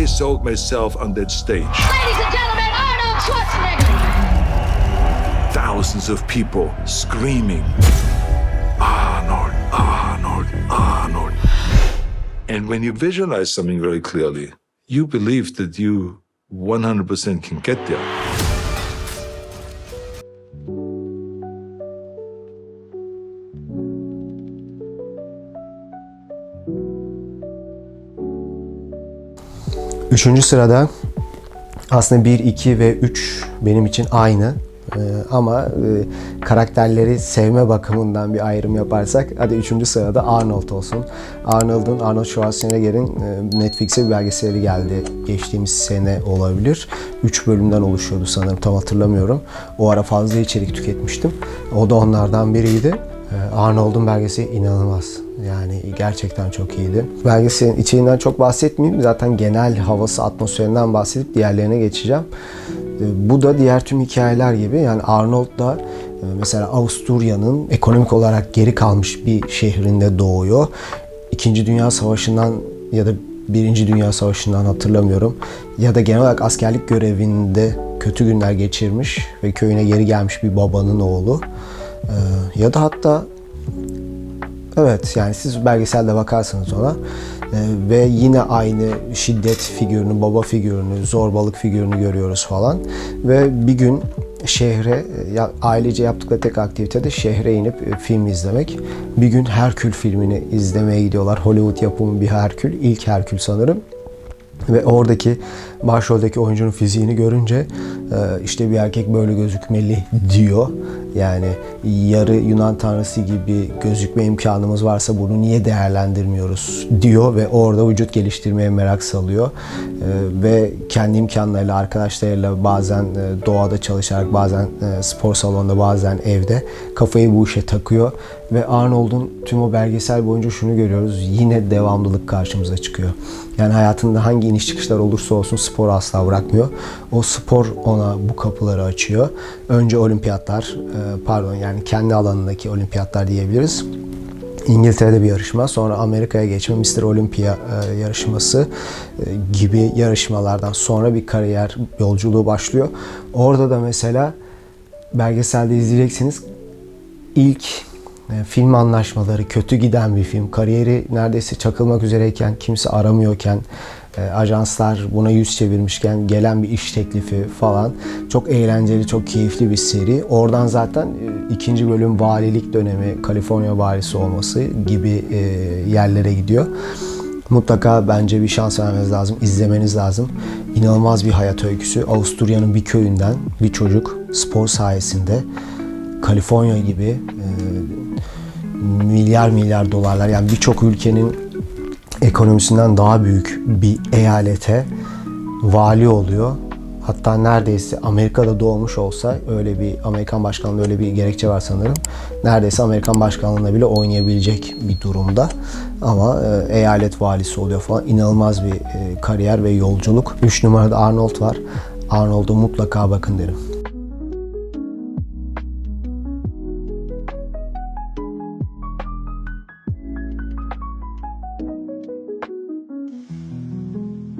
I sold myself on that stage. Ladies and gentlemen, Arnold Schwarzenegger. Thousands of people screaming, Arnold, Arnold, Arnold. And when you visualize something very clearly, you believe that you 100% can get there. Üçüncü sırada aslında 1, 2 ve 3 benim için aynı. Ee, ama e, karakterleri sevme bakımından bir ayrım yaparsak hadi üçüncü sırada Arnold olsun. Arnold'un, Arnold Schwarzenegger'in e, Netflix'e bir belgeseli geldi. Geçtiğimiz sene olabilir. 3 bölümden oluşuyordu sanırım tam hatırlamıyorum. O ara fazla içerik tüketmiştim. O da onlardan biriydi. Ee, Arnold'un belgeseli inanılmaz. Yani gerçekten çok iyiydi. Belgeselin içeriğinden çok bahsetmeyeyim. Zaten genel havası, atmosferinden bahsedip diğerlerine geçeceğim. Ee, Bu da diğer tüm hikayeler gibi. Yani Arnold da e, mesela Avusturya'nın ekonomik olarak geri kalmış bir şehrinde doğuyor. İkinci Dünya Savaşı'ndan ya da Birinci Dünya Savaşı'ndan hatırlamıyorum. Ya da genel olarak askerlik görevinde kötü günler geçirmiş ve köyüne geri gelmiş bir babanın oğlu. Ee, Ya da hatta Evet yani siz belgeselde bakarsınız ona Ee, ve yine aynı şiddet figürünü, baba figürünü, zorbalık figürünü görüyoruz falan ve bir gün şehre ailece yaptıkları tek aktivite de şehre inip e, film izlemek. Bir gün Herkül filmini izlemeye gidiyorlar. Hollywood yapımı bir Herkül, ilk Herkül sanırım. Ve oradaki başroldeki oyuncunun fiziğini görünce e, işte bir erkek böyle gözükmeli diyor. Yani yarı Yunan tanrısı gibi gözükme imkanımız varsa bunu niye değerlendirmiyoruz diyor ve orada vücut geliştirmeye merak salıyor. E, Ve kendi imkanlarıyla arkadaşlarıyla bazen e, doğada çalışarak bazen spor salonunda bazen evde kafayı bu işe takıyor. Ve Arnold'un tüm o belgesel boyunca şunu görüyoruz. Yine devamlılık karşımıza çıkıyor. Yani hayatında hangi iniş çıkışlar olursa olsun spor asla bırakmıyor. O spor ona bu kapıları açıyor. Önce olimpiyatlar, e, pardon yani kendi alanındaki olimpiyatlar diyebiliriz. İngiltere'de bir yarışma, sonra Amerika'ya geçme, Mr. Olympia e, yarışması e, gibi yarışmalardan sonra bir kariyer yolculuğu başlıyor. Orada da mesela belgeselde izleyeceksiniz ilk film anlaşmaları kötü giden bir film. Kariyeri neredeyse çakılmak üzereyken, kimse aramıyorken, ajanslar buna yüz çevirmişken gelen bir iş teklifi falan. Çok eğlenceli, çok keyifli bir seri. Oradan zaten e, ikinci bölüm valilik dönemi, Kaliforniya valisi olması gibi e, yerlere gidiyor. Mutlaka bence bir şans vermeniz lazım, izlemeniz lazım. İnanılmaz bir hayat öyküsü. Avusturya'nın bir köyünden bir çocuk spor sayesinde Kaliforniya gibi e, milyar milyar dolarlar yani birçok ülkenin ekonomisinden daha büyük bir eyalete vali oluyor. Hatta neredeyse Amerika'da doğmuş olsa öyle bir Amerikan başkanlığı öyle bir gerekçe var sanırım. Neredeyse Amerikan başkanlığında bile oynayabilecek bir durumda. Ama e, eyalet valisi oluyor falan. İnanılmaz bir e, kariyer ve yolculuk. 3 numarada Arnold var. Arnold'a mutlaka bakın derim.